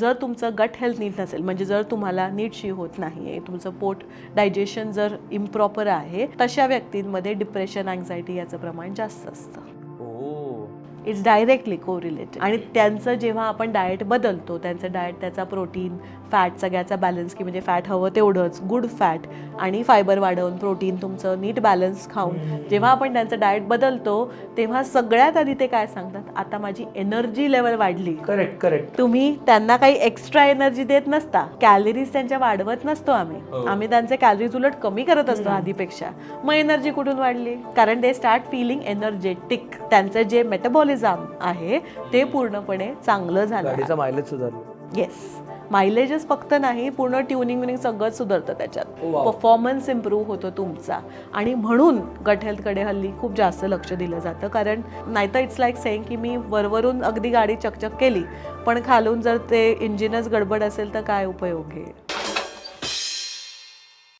जर तुमचं gut health नीट नसेल म्हणजे जर तुम्हाला नीट शी होत नाही आहे तुमचं पोट डायजेशन जर इम्प्रॉपर आहे तशा व्यक्तींमध्ये डिप्रेशन अँझायटी याचं प्रमाण जास्त असतं. इट्स डायरेक्टली को रिलेटेड आणि त्यांचं जेव्हा आपण डाएट बदलतो त्यांचं डाएट त्याचा प्रोटीन फॅट सगळ्याचा बॅलन्स की म्हणजे फॅट हवं तेवढंच गुड फॅट आणि फायबर वाढवून प्रोटीन तुमचं नीट बॅलन्स खाऊन जेव्हा आपण त्यांचं डाएट बदलतो तेव्हा सगळ्यात आधी ते काय सांगतात? आता माझी एनर्जी लेवल वाढली. करेक्ट करेक्ट तुम्ही त्यांना काही एक्स्ट्रा एनर्जी देत नसता. कॅलरीज त्यांच्या वाढवत नसतो आम्ही. हो. आम्ही त्यांचे कॅलरीज उलट कमी करत असतो आधीपेक्षा. मग एनर्जी कुठून वाढली? कारण दे स्टार्ट फिलिंग एनर्जेटिक त्यांचं जे मेटाबॉलिझम आहे ते पूर्णपणे चांगलं झालं. गाडीचा मायलेज सुधारलो. येस मायलेजच फक्त नाही पूर्ण ट्युनिंग विनिंग सगळं सुधारतं त्याच्यात. Oh, wow. परफॉर्मन्स इम्प्रूव्ह होतो तुमचा. आणि म्हणून गट हेल्थकडे हल्ली खूप जास्त लक्ष दिलं जातं. कारण नाहीतर इट्स लाईक सेईंग की मी वरवरून अगदी गाडी चकचक केली पण खालून जर ते इंजिनच गडबड असेल तर काय उपयोग आहे?